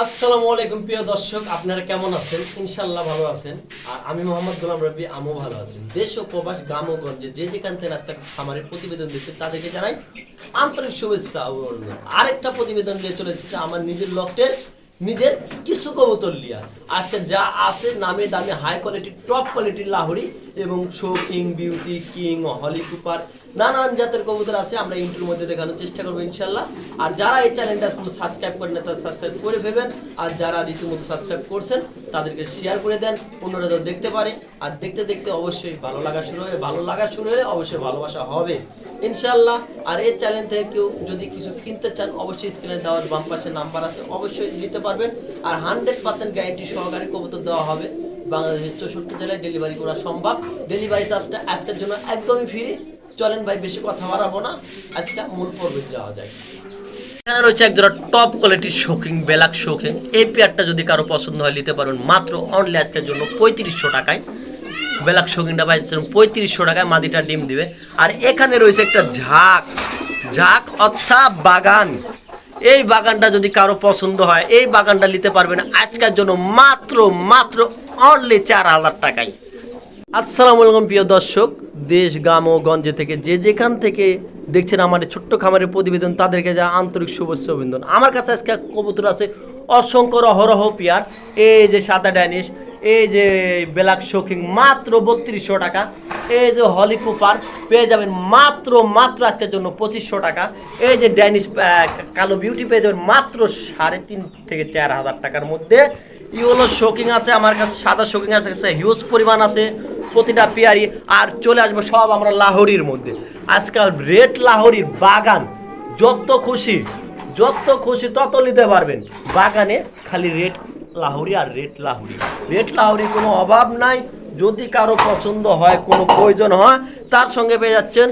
আসসালামু আলাইকুম, প্রিয় দর্শক, আপনারা কেমন আছেন? ইনশাল্লাহ ভালো আছেন। আর আমি মোহাম্মদ গোলাম রবি আমিও ভালো আছি। দেশ ও প্রবাস, গ্রাম ও গঞ্জে যে যেখান থেকে আজকে খামারের প্রতিবেদন দিচ্ছে, তাদেরকে জানাই আন্তরিক শুভেচ্ছা অভিনন্দন। আরেকটা প্রতিবেদন নিয়ে চলে এসেছে, আমার নিজের লকটের নিজের কিছু কবুতর লিয়া আজকে যা আছে, নামে দামে হাই কোয়ালিটি টপ কোয়ালিটির লাহরি এবং শো কিং বিউটি কিং হলি কুপার নানান জাতের কবুতর আছে, আমরা ইন্টুর মধ্যে দেখানোর চেষ্টা করব ইনশাল্লাহ। আর যারা এই চ্যানেলটা সাবস্ক্রাইব করেন তারা সাবস্ক্রাইব করে ফেলবেন। আর যারা রীতিমতো সাবস্ক্রাইব করছেন, তাদেরকে শেয়ার করে দেন। অন্যরা যেন দেখতে পারে। আর দেখতে দেখতে অবশ্যই ভালো লাগা শুরু হয়ে ভালো লাগা শুরু হলে অবশ্যই ভালোবাসা হবে। ইনশাল্লাহ, আর এই চ্যানেল থেকে কেউ যদি কিছু কিনতে চান, অবশ্যই স্ক্রিনে দেওয়ার বাম পাশে নাম্বার আছে, অবশ্যই নিতে পারবেন। আর হান্ড্রেড পার্সেন্ট গ্যারেন্টি সহকারে কবুতর দেওয়া হবে। বাংলাদেশের চৌষট্টি জেলায় ডেলিভারি করা সম্ভব। ডেলিভারি চার্জটা আজকের জন্য একদমই ফ্রি চলেন ভাই, বেশি কথা বাড়াবো না। আজকে মূল পর্বে যাওয়া যায় এখানে রয়েছে এক জোড়া টপ কোয়ালিটির শোকিং বেলাক শোকিং এই পেয়ারটা যদি কারও পছন্দ হয়, নিতে পারবেন মাত্র অনলি আজকের জন্য পঁয়ত্রিশশো টাকায়। বেলাক শোকিংটা পাইছেন পঁয়ত্রিশশো টাকায় মাদিটা ডিম দিবে। আর এখানে রয়েছে একটা ঝাঁক। ঝাঁক অর্থাৎ বাগান। এই বাগানটা যদি কারও পছন্দ হয়, এই বাগানটা নিতে পারবেন আজকের জন্য মাত্র মাত্র অনলি চার হাজার টাকায়। আসসালামু আলাইকুম প্রিয় দর্শক, দেশ, গ্রাম ও গঞ্জে থেকে যে যেখান থেকে দেখছেন আমার ছোট্ট খামারের প্রতিবেদন, তাদেরকে যা আন্তরিক শুভেচ্ছা অভিনন্দন। আমার কাছে আজকে কবুতর আছে, অসংখ্য অহরহ পিয়ার। এই যে সাদা ড্যানিশ এই যে বেলাক শোকিং মাত্র বত্রিশশো টাকা। এই যে হলি কুপার, পেয়ে যাবেন মাত্র মাত্র আজকের জন্য পঁচিশশো টাকা। এই যে ড্যানিশ কালো বিউটি পেয়ে যাবেন মাত্র সাড়ে তিন থেকে চার হাজার টাকার মধ্যে। ইউলো শোকিং আছে, আমার কাছে সাদা শোকিং আছে হিউজ পরিমাণ আছে। প্রতিটা পেয়ারি আর চলে আসব সব আমরা লাহোরির মধ্যে। আজকাল রেড লাহোরির বাগান, যত খুশি যত খুশি তত নিতে পারবেন। বাগানে খালি রেড লাহোরি আর রেড লাহোরি। রেড লাহোরি কোনো অভাব নাই, যদি কারও পছন্দ হয়, কোনো প্রয়োজন হয়, তার সঙ্গে পেয়ে যাচ্ছেন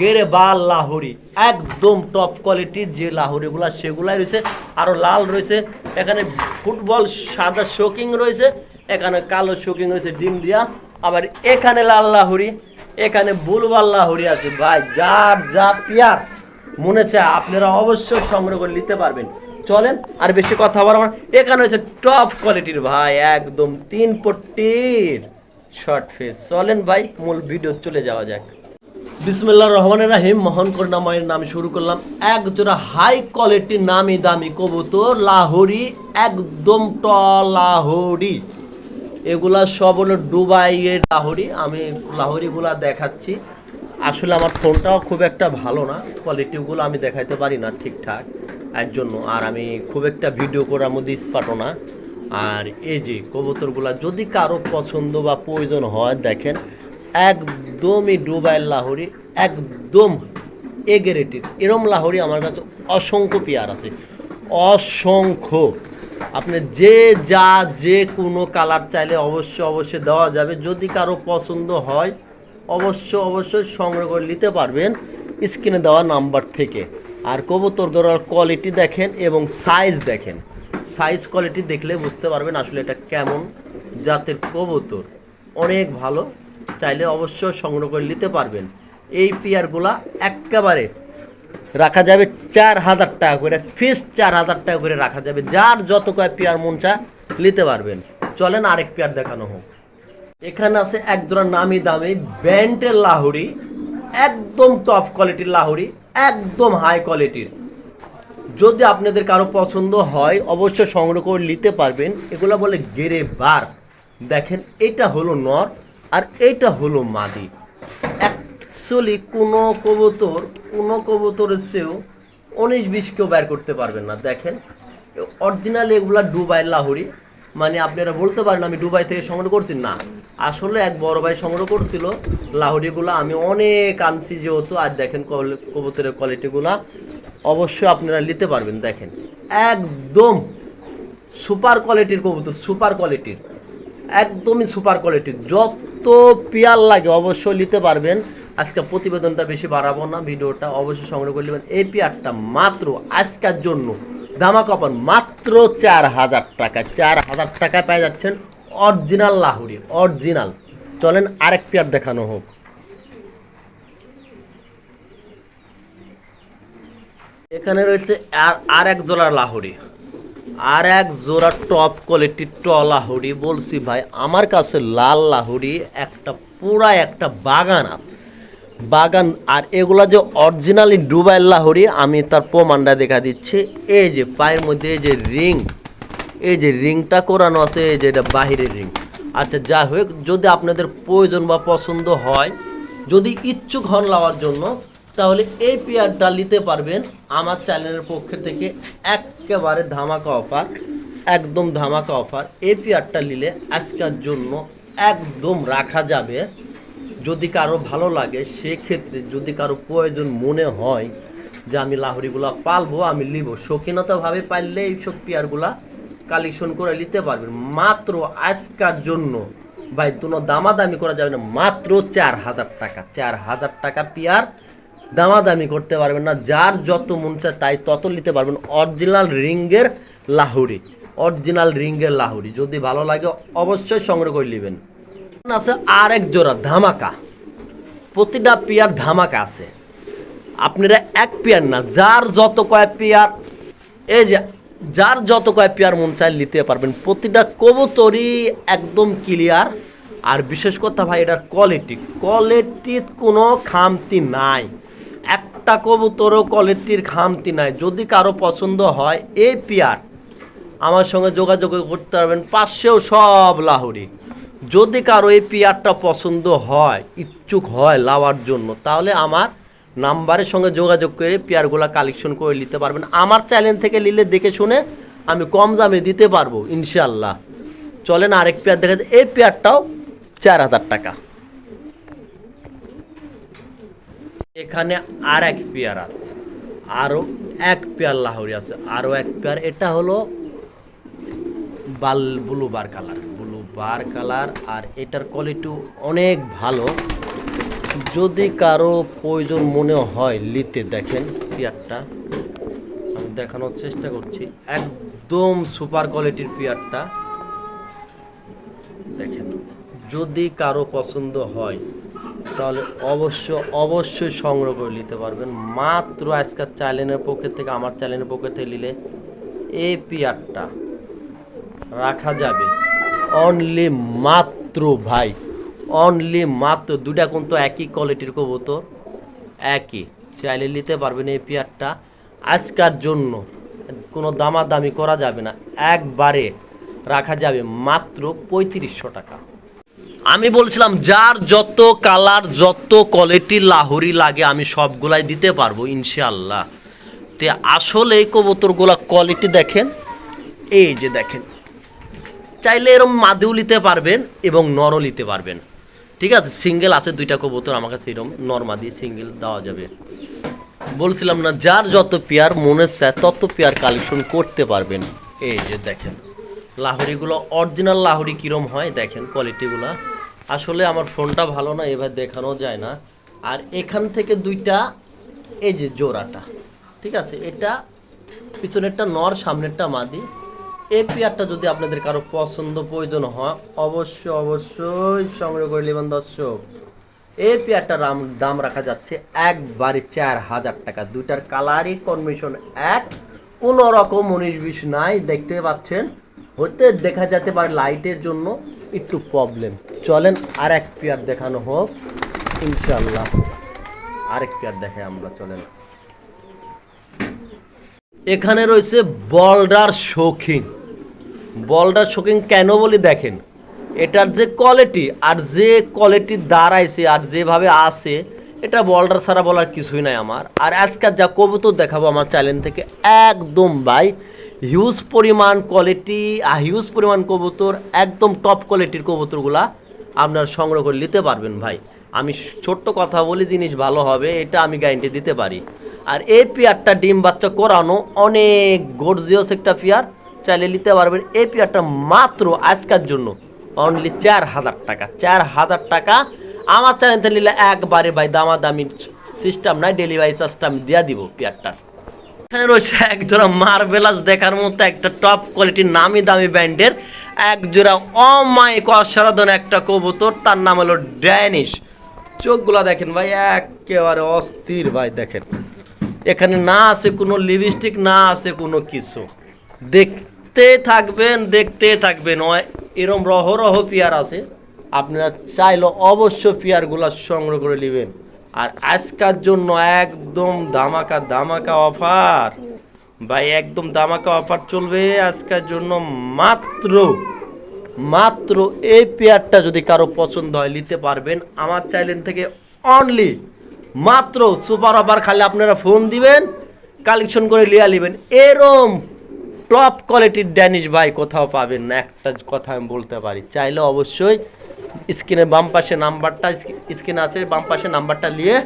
গেরে বাল লাহোরি। একদম টপ কোয়ালিটির যে লাহোরিগুলো, সেগুলাই রয়েছে আরও লাল রয়েছে, এখানে ফুটবল সাদা শোকিং রয়েছে এখানে কালো শোকিং রয়েছে ডিম দিয়া, আবার এখানে লাল লাহোরি, এখানে বুলবাল লাহোরি আছে। ভাই, যার যা পিয়ার, মনে চায় আপনারা অবশ্যই সংগ্রহ করে নিতে পারবেন। চলেন, আর বেশি কথা বলার আমার এখানে হচ্ছে টপ কোয়ালিটির ভাই, একদম তিন পট্টির শর্ট ফেস চলেন ভাই, মূল ভিডিও চলে যাওয়া যাক। বিসমুল্লাহ রহমানের রাহিম, মহান করুণাময়ের নাম শুরু করলাম। এক জোড়া হাই কোয়ালিটির নামি দামি কবুতর, লাহোরি, একদম ট লাহোরি। এগুলা সব হলো দুবাইয়ের লাহোরি। আমি লাহোরিগুলা দেখাচ্ছি। আসলে আমার ফোনটাও খুব একটা ভালো না। কোয়ালিটিগুলো আমি দেখাইতে পারি না ঠিকঠাক এর জন্য। আর আমি খুব একটা ভিডিও করার মধ্যে স্পাটও না। আর এই যে কবুতরগুলা, যদি কারও পছন্দ বা প্রয়োজন হয়, দেখেন, একদমই ডুবাইল লাহোরি, একদম এগেরেটিভ এরম লাহোরি আমার কাছে অসংখ্য পেয়ার আছে। অসংখ্য। আপনি যে যা, যে কোনো কালার চাইলে অবশ্যই অবশ্যই দেওয়া যাবে। যদি কারও পছন্দ হয় অবশ্য অবশ্যই সংগ্রহ করে নিতে পারবেন স্ক্রিনে দেওয়া নাম্বার থেকে। আর কবুতর গড়ার কোয়ালিটি দেখেন এবং সাইজ দেখেন। সাইজ কোয়ালিটি দেখলে বুঝতে পারবেন আসলে এটা কেমন জাতের কবুতর। অনেক ভালো, চাইলে অবশ্যই সংগ্রহ করে নিতে পারবেন। এই পেয়ারগুলা একেবারে রাখা যাবে চার হাজার টাকা করে ফিস চার হাজার টাকা করে রাখা যাবে। যার যত কয় পেয়ার মন চা নিতে পারবেন। চলেন আরেক পেয়ার দেখানো হোক। এখানে আছে এক জোড়া নামি দামি ব্যান্ডের লাহুরি একদম টপ কোয়ালিটির লাহুরি একদম হাই কোয়ালিটির যদি আপনাদের কারও পছন্দ হয়, অবশ্যই সংগ্রহ করে নিতে পারবেন। এগুলো বলে গেরে বার। দেখেন, এটা হলো নর আর এটা হলো মাদি। অ্যাকচুয়ালি কোনো কবুতর, কোনো কবুতরের চেয়েও উনিশ বিশ কেউ বের করতে পারবেন না, দেখেন। অরিজিনাল এগুলা ডুবাই লাহোরি। মানে আপনারা বলতে পারেন, আমি ডুবাই থেকে সংগ্রহ করছি? না। আসলে এক বড় ভাই সংগ্রহ করছিল লাহোরিগুলো। আমি অনেক আনছি যেহেতু, আর দেখেন কবুতরের কোয়ালিটিগুলা অবশ্যই আপনারা নিতে পারবেন, দেখেন। একদম সুপার কোয়ালিটির কবুতর সুপার কোয়ালিটির একদমই সুপার কোয়ালিটির যত পেয়ার লাগে, অবশ্যই নিতে পারবেন। আজকে প্রতিবেদনটা বেশি বাড়াবো না, ভিডিওটা অবশ্যই সংগ্রহ করে নেবেন। এই পেয়ারটা মাত্র আজকের জন্য। দামা কাপড় মাত্র চার হাজার টাকা। চার হাজার টাকা পেয়ে যাচ্ছেন অরিজিনাল লাহুরি, অরিজিনাল। চলেন আরেক পেয়ার দেখানো হোক। এখানে রয়েছে আর এক জোড়ার লাহুরি। আর এক জোড়া টপ কোয়ালিটির ট লাহুড়ি বলছি ভাই, আমার কাছে লাল লাহুড়ি একটা পুরা একটা বাগান আছে। বাগান আর এগুলা যে অরিজিনালি ডুবাই লাহরি আমি তার প্রমাণটা দেখা দিচ্ছি। এই যে পায়ের মধ্যে এই যে রিং, এই যে রিংটা করানো আছে, এই যে এটা বাহিরের রিং। আচ্ছা যা হোক, যদি আপনাদের প্রয়োজন বা পছন্দ হয়, যদি ইচ্ছুক হন লাওয়ার জন্য, তাহলে এই পেয়ারটা নিতে পারবেন আমার চ্যানেলের পক্ষ থেকে একেবারে ধামাকা অফার, একদম ধামাকা অফার। এই পেয়ারটা নিলে আজকের জন্য একদম রাখা যাবে। যদি কারও ভালো লাগে, সেক্ষেত্রে যদি কারও প্রয়োজন মনে হয় যে আমি লাহরিগুলা পালবো, আমি নিব শৌখিনতাভাবে পারলে এইসব পেয়ারগুলা কালেকশন করে নিতে পারবেন। মাত্র আজকার জন্য, ভাই, কোনো দামাদামি করা যাবে না। মাত্র চার হাজার টাকা, চার হাজার টাকা পেয়ার দামাদামি করতে পারবেন না। যার যত মন চায় তাই তত নিতে পারবেন। অরিজিনাল রিঙ্গের লাহুরি অরিজিনাল রিঙ্গের লাহুরি যদি ভালো লাগে অবশ্যই সংগ্রহ করে নেবেন। আছে আর এক জোড়া ধামাকা। প্রতিটা পেয়ার ধামাকা আছে। আপনারা এক পেয়ার না, যার যত কয় পেয়ার, এই যে যার যত কয় পেয়ার মন চাই নিতে পারবেন। প্রতিটা কবুতরই একদম ক্লিয়ার আর বিশেষ কথা ভাই, এটার কোয়ালিটি কোয়ালিটির কোনো খামতি নাই। একটা কবুতরও কোয়ালিটির খামতি নাই। যদি কারও পছন্দ হয় এই পেয়ার, আমার সঙ্গে যোগাযোগ করতে পারবেন পাশেও সব লাহুরি যদি কারও এই পেয়ারটা পছন্দ হয়, ইচ্ছুক হয় লাওয়ার জন্য, তাহলে আমার নাম্বারের সঙ্গে যোগাযোগ করে পেয়ারগুলো কালেকশন করে নিতে পারবেন। আমার চ্যানেল থেকে নিলে দেখে শুনে আমি কম দামে দিতে পারব ইনশাল্লাহ চলেন আরেক পেয়ার দেখা যায় এই পেয়ারটাও চার হাজার টাকা। এখানে আর এক পেয়ার আছে আরও এক পেয়ার লাহোরি আছে আরও এক পেয়ার এটা হলো বাল blue bar colour bar colour আর এটার কোয়ালিটি অনেক ভালো। যদি কারও প্রয়োজন মনে হয় নিতে দেখেন পেয়ারটা, আমি দেখানোর চেষ্টা করছি। একদম সুপার কোয়ালিটির পেয়ারটা। দেখেন, যদি কারও পছন্দ হয়, তাহলে অবশ্য, অবশ্যই সংগ্রহ করে নিতে পারবেন। মাত্র আজকাল চ্যানেলের পক্ষে থেকে, আমার চ্যানেলের পক্ষে থেকে নিলে এই পেয়ারটা রাখা যাবে। অনলি মাত্র ভাই, অনলি মাত্র দুটা কিন্তু একই কোয়ালিটির কবুতর, একই। চাইলে নিতে পারবেন এই পেয়ারটা। আজকার জন্য কোনো দামাদামি করা যাবে না, একবারে রাখা যাবে মাত্র পঁয়ত্রিশশো টাকা। আমি বলছিলাম, যার যত কালার, যত কোয়ালিটির লাহুরি লাগে, আমি সবগুলাই দিতে পারব ইনশাল্লাহ তে আসলে এই কবুতরগুলা কোয়ালিটি দেখেন, এই যে দেখেন চাইলে এরম মাদেও নিতে পারবেন এবং নরও নিতে পারবেন। ঠিক আছে? সিঙ্গেল আছে দুইটা কবুতর, আমার কাছে এরকম নর্মাদি সিঙ্গেল দেওয়া যাবে। বলছিলাম না, যার যত পেয়ার মনে চায়, তত পেয়ার কালেকশন করতে পারবেন। এই যে দেখেন, লাহরিগুলো অরিজিনাল লাহরি কীরম হয়, দেখেন কোয়ালিটিগুলো আসলে আমার ফোনটা ভালো না এবার দেখানো যায় না। আর এখান থেকে দুইটা, এই যে জোড়াটা, ঠিক আছে? এটা পিছনেরটা নর, সামনেরটা মাদি। এই পেয়ারটা যদি আপনাদের কারও পছন্দ, প্রয়োজন হয়, অবশ্যই অবশ্যই সংগ্রহ করে নেবেন, দর্শক। এই পেয়ারটার দাম- রাখা যাচ্ছে একবারে চার হাজার টাকা। দুইটার কালারই কনমিশন এক। কোনো রকম উনিশ বিশ নাই, দেখতে পাচ্ছেন। হতে দেখা যেতে পারে লাইটের জন্য একটু প্রবলেম চলেন আর এক পেয়ার দেখানো হোক। ইনশাল্লাহ আরেক পেয়ার দেখে আমরা চলেন। এখানে রয়েছে বলডার শৌখিন। বলডার শৌখিন কেন বলি দেখেন? এটার যে কোয়ালিটি আর যে কোয়ালিটি দাঁড়াইছে আর যেভাবে আছে, এটা বলডার ছাড়া বলার কিছুই নাই আমার। আর আজকাল যা কবুতর দেখাবো আমার চ্যানেল থেকে একদম ভাই হিউজ পরিমাণ কোয়ালিটি আর হিউজ পরিমাণ কবুতর, একদম টপ কোয়ালিটির কবুতরগুলা আপনার সংগ্রহ করে নিতে পারবেন ভাই। আমি ছোট্ট কথা বলি, জিনিস ভালো হবে, এটা আমি গ্যারেন্টি দিতে পারি। আর এই পেয়ারটা ডিম বাচ্চা করানো অনেক গর্জিয়াস একটা পেয়ার চাইলে নিতে পারবেন এই পেয়ারটা মাত্র আজকের জন্য। অনলি চার হাজার টাকা, চার হাজার টাকা। আমার চ্যানেলতে নিলে একবারে ভাই দামাদামি সিস্টেম নাই ডেলিভারি চার্জটা আমি দিয়ে দিব পেয়ারটার এখানে রয়েছে এক জোড়া মার্বেলাস দেখার মতো একটা টপ কোয়ালিটির নামি দামি ব্র্যান্ডের এক জোড়া অমায়িক অসাধারণ একটা কবুতর, তার নাম হলো ড্যানিশ চোখগুলা দেখেন ভাই, একেবারে অস্থির ভাই, দেখেন। এখানে না আছে কোনো লিপস্টিক না আছে কোনো কিছু। দেখ দেখতে থাকবেন দেখতে থাকবেন। ও এরম রহ রহ পেয়ার আছে। আপনারা চাইলে অবশ্য পেয়ারগুলো সংগ্রহ করে নেবেন। আর আজকার জন্য একদম ধামাকা ধামাকা অফার। ভাই, একদম ধামাকা অফার চলবে আজকের জন্য মাত্র মাত্র এই পেয়ারটা যদি কারও পছন্দ হয় নিতে পারবেন। আমার চ্যানেল থেকে অনলি মাত্র সুপার অফার খালি আপনারা ফোন দিবেন কালেকশন করে লিয়া নেবেন। এরম টপ কোয়ালিটির ড্যানিশ ভাই কোথাও পাবেন না, একটা কথা আমি বলতে পারি। চাইলে অবশ্যই স্ক্রিনে বাম পাশে নাম্বারটা, স্ক্রিনে আছে, বাম পাশে নাম্বারটা নিয়ে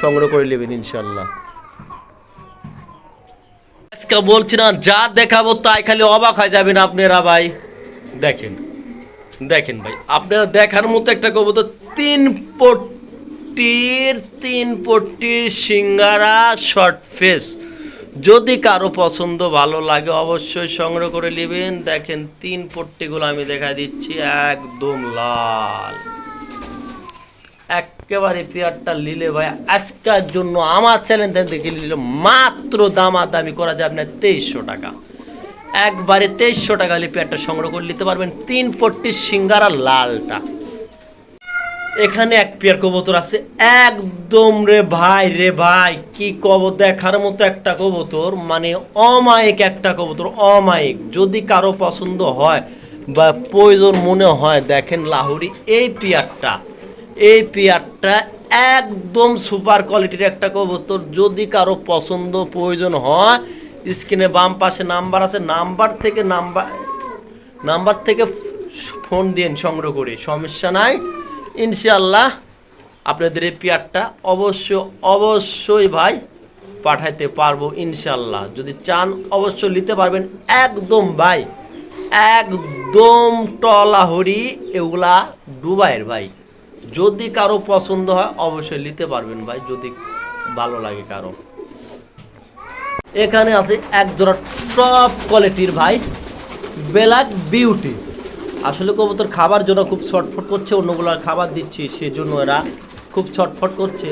সংগ্রহ করে নেবেন ইনশাল্লাহ। আজকে বলছি না, যা দেখাবো তাই খালি অবাক হয়ে যাবেন আপনারা ভাই। দেখেন দেখেন ভাই, আপনারা দেখার মতো একটা কবুতর, তিন পট্টির তিন পট্টির সিঙ্গারা শর্ট ফেস যদি কারও পছন্দ ভালো লাগে, অবশ্যই সংগ্রহ করে নেবেন। দেখেন, তিন পট্টিগুলো আমি দেখা দিচ্ছি, একদম লাল। একেবারে পেয়ারটা নিলে ভাই, আজকের জন্য আমার চ্যানেল থেকে নিলে মাত্র দামাদামি করা যাবে না তেইশশো টাকা। একবারে তেইশশো টাকা হলে পেয়ারটা সংগ্রহ করে নিতে পারবেন। তিন পট্টির সিঙ্গারা লালটা। এখানে এক পেয়ার কবুতর আছে। একদম রে ভাই রে ভাই, কি কব দেখার মতো একটা কবুতর মানে অমায়িক একটা কবুতর, অমায়িক। যদি কারও পছন্দ হয় বা প্রয়োজন মনে হয়, দেখেন লাহুরি এই পেয়ারটা এই পেয়ারটা একদম সুপার কোয়ালিটির একটা কবুতর। যদি কারও পছন্দ, প্রয়োজন হয়, স্ক্রিনে বাম পাশে নাম্বার আছে, নাম্বার থেকে নাম্বার নাম্বার থেকে ফোন দিন সংগ্রহ করে, সমস্যা নাই। ইনশাল্লাহ আপনাদের এই পেয়ারটা অবশ্য, অবশ্যই ভাই পাঠাইতে পারব ইনশাল্লাহ যদি চান, অবশ্যই নিতে পারবেন। একদম ভাই, একদম টলাহরি, এগুলা ডুবাইয়ের ভাই। যদি কারও পছন্দ হয়, অবশ্যই নিতে পারবেন ভাই, যদি ভালো লাগে কারও। এখানে আছে এক জোড়া টপ কোয়ালিটির ভাই ব্ল্যাক বিউটি আসলে কবুতর খাবার জন্য খুব ছটফট করছে, অন্যগুলো খাবার দিচ্ছি, সেজন্য এরা খুব ছটফট করছে।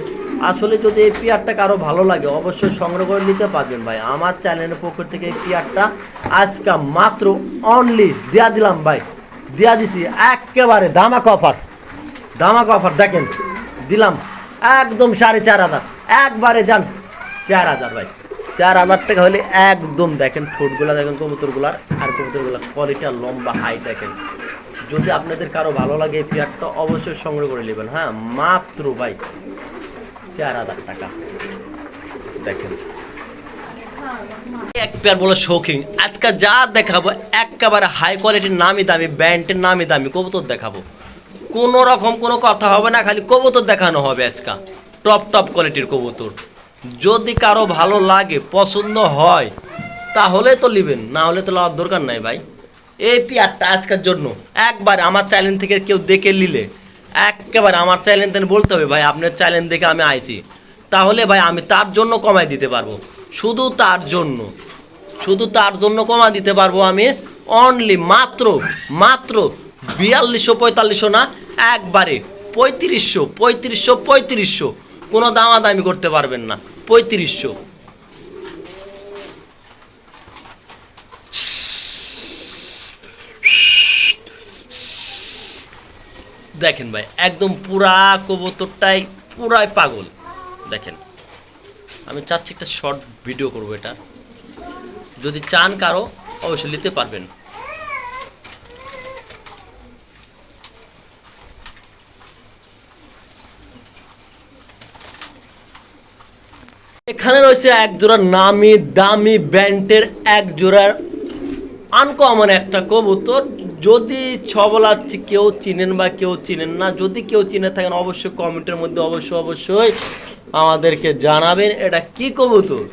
আসলে যদি এই পেয়ারটা কারও ভালো লাগে, অবশ্যই সংগ্রহ করে নিতে পারবেন ভাই। আমার চ্যানেলের পক্ষ থেকে এই পেয়ারটা আজকে মাত্র অনলি দেয়া দিলাম ভাই। দেয়া দিছি একেবারে ধামাক অফার ধামাক অফার দেখেন, দিলাম একদম সাড়ে চার হাজার। একবারে যান, চার হাজার ভাই। চার হাজার টাকা হলে একদম দেখেন ঠোঁটগুলা দেখেন কবুতরগুলার আর কবুতরগুলার কোয়ালিটি লম্বা হাই দেখেন। যদি আপনাদের কারও ভালো লাগে এই পেয়ারটা অবশ্যই সংগ্রহ করে নেবেন। হ্যাঁ মাত্র ভাই চার হাজার টাকা। দেখেন। এক পেয়ার বলে শৌখিন। আজকে যা দেখাবো একেবারে হাই কোয়ালিটির নামি দামি ব্যান্ডের নামি দামি কবুতর দেখাবো। কোনো রকম কোনো কথা হবে না, খালি কবুতর দেখানো হবে আজকে। টপ টপ কোয়ালিটির কবুতর। যদি কারও ভালো লাগে, পছন্দ হয়, তাহলে তো নেবেন না হলে তো লওয়ার দরকার নাই ভাই। এই পেয়ারটা আজকের জন্য, একবার আমার চ্যানেল থেকে কেউ দেখে নিলে, একেবারে আমার চ্যানেল থেকে বলতে হবে, ভাই, আপনার চ্যানেল দেখে আমি আইছি। তাহলে ভাই, আমি তার জন্য কমাই দিতে পারব। শুধু তার জন্য, শুধু তার জন্য কমা দিতে পারব আমি অনলি মাত্র মাত্র বিয়াল্লিশশো পঁয়তাল্লিশশো না, একবারে পঁয়ত্রিশশো পঁয়ত্রিশশো পঁয়ত্রিশশো। কোনো দামাদামি করতে পারবেন না। পঁয়ত্রিশশো। দেখেন ভাই, একদম পুরা কবুতরটাই পুরাই পাগল। দেখেন, আমি চাচ্ছি একটা শর্ট ভিডিও করব এটা। যদি চান কারও, অবশ্যই নিতে পারবেন। এখানে রয়েছে এক জোড়া নামি দামি ব্যান্ডের এক জোড়ার আনকমন একটা কবুতর। যদি ছবলা চি- কেউ চিনেন বা কেউ চিনেন না, যদি কেউ চিনে থাকেন, অবশ্যই কমেন্টের মধ্যে অবশ্যই অবশ্যই আমাদেরকে জানাবেন এটা কি কবুতর।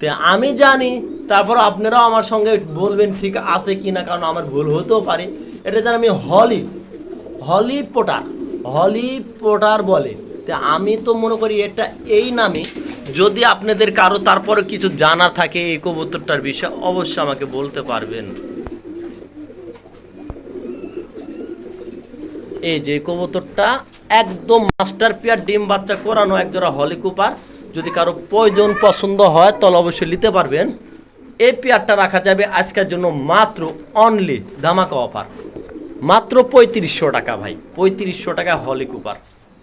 তে আমি জানি, তারপর আপনারাও আমার সঙ্গে বলবেন ঠিক আছে কি না, কারণ আমার ভুল হতেও পারে। এটা জানি আমি হলি হলি পোটার হলি পোটার বলে। তে আমি তো মনে করি এটা এই নামে যদি আপনাদের কারও তারপরে কিছু জানা থাকে এই কবুতরটার বিষয়ে, অবশ্যই আমাকে বলতে পারবেন। এই যে কবুতরটা একদম মাস্টার পিয়ার, ডিম বাচ্চা, করানো, একজোড়া হলি কুপার। যদি কারও প্রয়োজন পছন্দ হয়, তাহলে অবশ্যই নিতে পারবেন। এই পেয়ারটা রাখা যাবে আজকের জন্য মাত্র অনলি ধামাকা অফার মাত্র পঁয়ত্রিশশো টাকা ভাই, পঁয়ত্রিশশো টাকা হলি কুপার।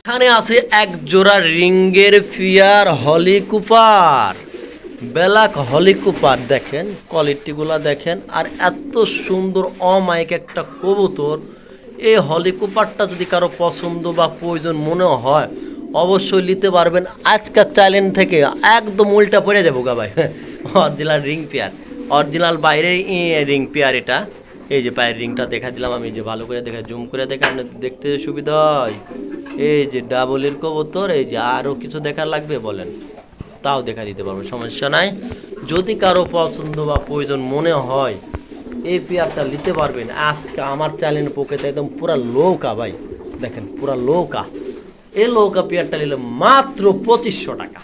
এখানে আছে এক জোড়া রিঙ্গের ফিয়ার হলি কুপার। ব্ল্যাক হলি কুপার দেখেন, কোয়ালিটিগুলো দেখেন, আর এত সুন্দর অমায়িক একটা কবুতর। এই হলি কুপারটা যদি কারও পছন্দ বা প্রয়োজন মনে হয়, অবশ্যই নিতে পারবেন। আজকের চ্যালেঞ্জ থেকে একদম উল্টা পড়ে যাব গা ভাই। অরিজিনাল রিং পেয়ার অরিজিনাল বাইরে রিং পেয়ার এটা। এই যে পায়ের রিংটা দেখা দিলাম, আমি যে ভালো করে দেখা, জুম করে দেখা দেখতে সুবিধা হয়। এই যে ডাবলের কবুতর এই যে আরও কিছু দেখার লাগবে বলেন। তাও দেখা দিতে পারব, সমস্যা নাই। যদি কারও পছন্দ বা প্রয়োজন মনে হয় এই পেয়ারটা নিতে পারবেন। আজকে আমার চ্যানেল পকেতে একদম পুরা লৌকা ভাই। দেখেন, পুরা লৌকা। এই লৌকা পেয়ারটা নিলে মাত্র পঁচিশশো টাকা।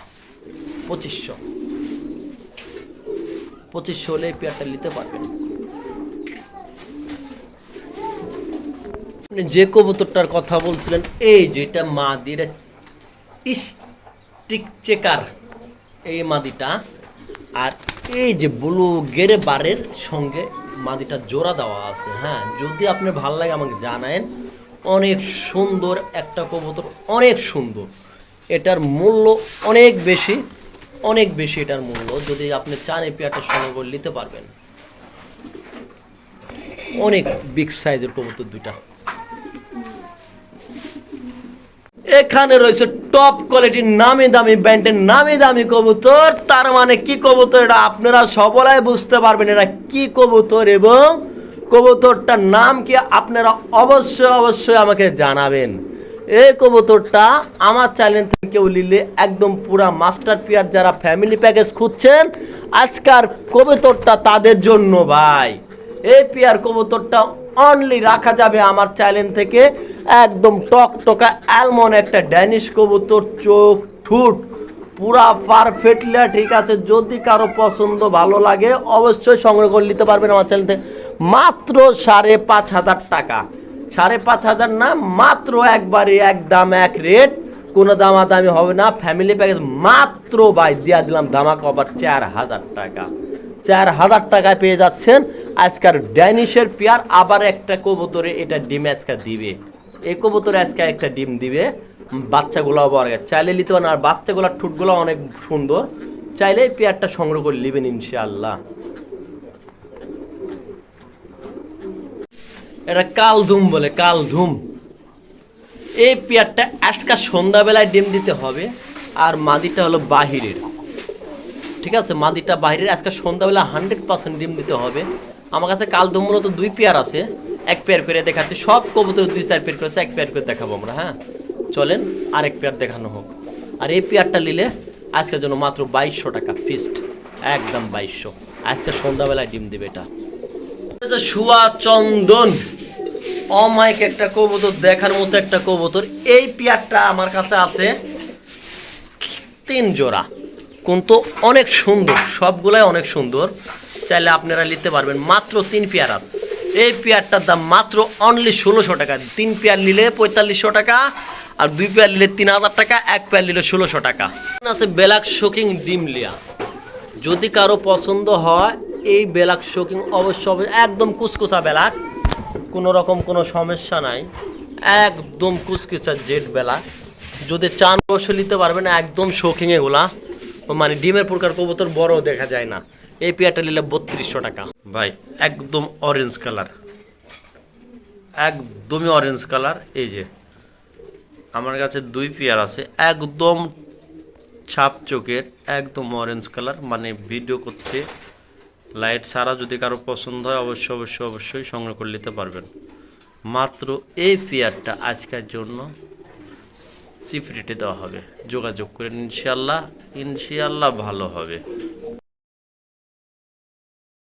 পঁচিশশো। পঁচিশশো হলে এই পেয়ারটা নিতে পারবেন। আপনি যে কবুতরটার কথা বলছিলেন, এই যেটা মাদির স্টিক চেকার এই মাদিটা, আর এই যে ব্লু গেরে বারের সঙ্গে মাদিটা জোড়া দেওয়া আছে হ্যাঁ যদি আপনি ভালো লাগে আমাকে জানায়েন, অনেক সুন্দর একটা কবুতর, অনেক সুন্দর। এটার মূল্য অনেক বেশি অনেক বেশি এটার মূল্য, যদি আপনি চান এই পেয়ারটার সঙ্গে করে নিতে পারবেন। অনেক বিগ সাইজের কবুতর দুইটা। এখানে রয়েছে টপ কোয়ালিটির নামি দামি ব্যান্ডের নামি দামি কবুতর। তার মানে কি কবুতর এটা আপনারা সবলাই বুঝতে পারবেন এটা কি কবুতর এবং কবুতরটার নাম কি আপনারা অবশ্যই অবশ্যই আমাকে জানাবেন। এই কবুতরটা আমার চ্যানেল থেকে কেউ নিলে একদম পুরা মাস্টার পিয়ার যারা ফ্যামিলি প্যাকেজ খুঁজছেন, আজকার কবুতরটা তাদের জন্য ভাই। এই পেয়ার কবুতরটা অনলি রাখা যাবে আমার চ্যানেল থেকে। একদম টক টকা অ্যালমন একটা ড্যানিশ কবুতর, চোখ ঠুট, পুরা পারফেক্টলি ঠিক আছে। যদি কারও পছন্দ ভালো লাগে, অবশ্যই সংগ্রহ করে নিতে পারবেন আমার চ্যানেল থেকে মাত্র সাড়ে পাঁচ হাজার টাকা। সাড়ে পাঁচ হাজার না, মাত্র একবারে এক দাম এক রেট কোনো দামাদামি হবে না ফ্যামিলি প্যাকেজ মাত্র বাই দিয়া দিলাম ধামাকা আবার চার হাজার টাকা। চার হাজার টাকায় পেয়ে যাচ্ছেন আজকার ড্যানিশের পেয়ার আবার একটা কবুতরে এটা ডিম দিবে। এই কবুতরে আজকে একটা ডিম দিবে। বাচ্চাগুলো আবার চাইলে নিতে পারেন আর বাচ্চাগুলোর ঠুটগুলো অনেক সুন্দর। চাইলে পেয়ারটা সংগ্রহ করে নেবেন ইনশাআল্লাহ। এটা কালধুম বলে, কালধুম। এই পেয়ারটা আজকে সন্ধ্যাবেলায় ডিম দিতে হবে। আর মাদিটা হলো বাহিরের। ঠিক আছে, মাদিটা বাহিরের। আজকে সন্ধ্যাবেলা হান্ড্রেড পার্সেন্ট ডিম দিতে হবে। আমার কাছে কাল মূলত দুই পেয়ার আছে। এক পেয়ার করে দেখাচ্ছি সব কবুতর দুই চার পেয়ার করেছে, এক পেয়ার করে দেখাবো আমরা হ্যাঁ? চলেন, আরেক পেয়ার দেখানো হোক। আর এই পেয়ারটা নিলে আজকের জন্য মাত্র বাইশশো টাকা ফিস্ট একদম বাইশশো। আজকে সন্ধ্যাবেলায় ডিম দেবে এটা। শুয়া চন্দন। অমাইক একটা কবুতর, দেখার মতো একটা কবুতর। এই পেয়ারটা আমার কাছে আছে তিন জোড়া। কিন্তু অনেক সুন্দর, সবগুলাই অনেক সুন্দর। চাইলে আপনারা নিতে পারবেন, মাত্র তিন পেয়ার আছে। এই পেয়ারটার দাম মাত্র অনলি ষোলোশো টাকা। তিন পেয়ার নিলে পঁয়তাল্লিশশো টাকা, আর দুই পেয়ার নিলে তিন হাজার টাকা, এক পেয়ার নিলে ষোলোশো টাকা। আছে বেলাক শোকিং ডিমলিয়া যদি কারও পছন্দ হয়, এই বেলাক শোকিং অবশ্য একদম কুচকুচা বেলাক। কোনো রকম কোনো সমস্যা নাই। একদম কুচকুচা জেড বেলা যদি চান অবশ্যই নিতে পারবেন, একদম শৌখিং এগুলা। মানে ডিমের প্রকার কবুতর বড় দেখা যায় না। এই পেয়ারটা নিলে বত্রিশশো টাকা। ভাই, একদম অরেঞ্জ কালার একদমই অরেঞ্জ কালার এই যে। আমার কাছে দুই পেয়ার আছে, একদম ছাপ চোখের, একদম অরেঞ্জ কালার মানে ভিডিও করতে লাইট ছাড়া যদি কারও পছন্দ হয়, অবশ্যই অবশ্যই অবশ্যই সংগ্রহ করে নিতে পারবেন। মাত্র এই পেয়ারটা আজকের জন্য চিপ রেটে দেওয়া হবে। যোগাযোগ করেন ইনশাল্লাহ ইনশাল্লাহ ভালো হবে।